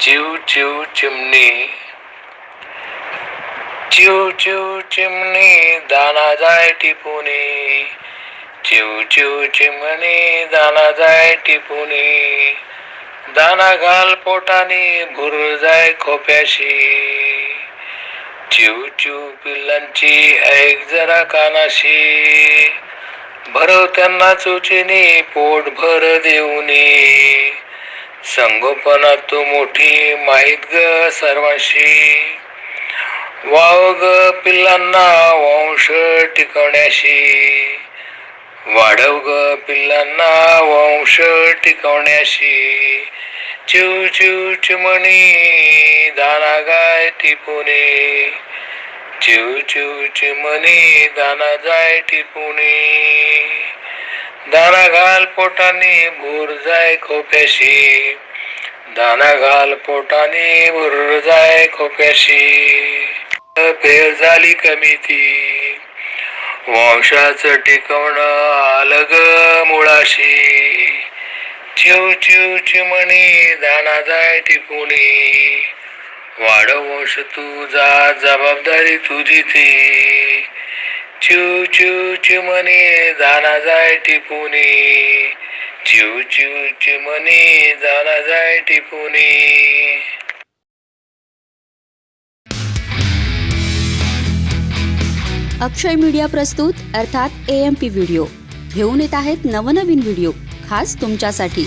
चिव चिव चिमणी चिव चिव चिमणी दाना जाय टिपुनी चिव चिव चिमणी दाना जाय टिपुनी दाना घाल पोटानी भुर जाय खोप्याशी. चिव चिव पिल्लांची ऐक जरा कानाशी भरव त्यांना चुचिनी पोट भर देऊनी. संगोपनात तू मोठी माहीत ग सर्वांशी. वाव ग पिल्लांना वंश टिकवण्याशी. वाढव ग पिल्लांना वंश टिकवण्याशी. चिव चिव चिमणी दाना गाय टिपुणे चिव चिव चिमणी दाना जाय टिपुणे दाना घाल पोटाने भूर जाय खोप्याशी. दाना घाल पोटाने भूर जाय खोप्याशी. फेर झाली कमी ती. वंशाचं टिकवणं आलं ग मुळाशी. चिव चिव चिमणी दाना जाय टिपुणी. वाढ वंश तुझा जबाबदारी तुझी ती. चिव चिव चिमणी झाला जाय टिपुने. चिव चिव चिमणी दाना जाय टिपुने. अक्षय मीडिया प्रस्तुत अर्थात ए एम पी व्हिडिओ घेऊन येत आहेत नवनवीन व्हिडिओ खास तुमच्यासाठी.